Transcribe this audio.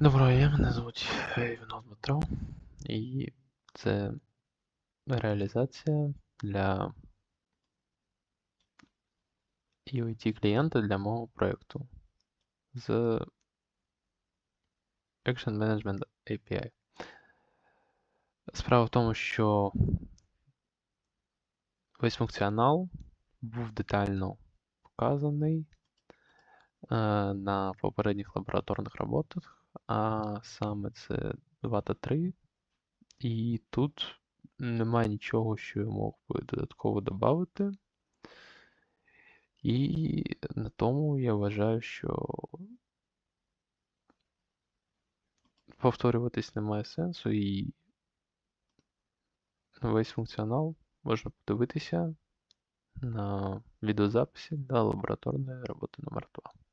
Доброго дня, мене звуть Іванов Дмитро, і це реалізація для IoT клієнта для мого проєкту з Action Management API. Справа в тому, що весь функціонал був детально показаний е, на попередніх лабораторних роботах а саме це 2 та 3. І тут немає нічого, що я мог би додатково додати. І на тому я вважаю, що повторюватись немає сенсу, і весь функціонал можна подивитися на відеозаписі для лабораторної роботи номер 2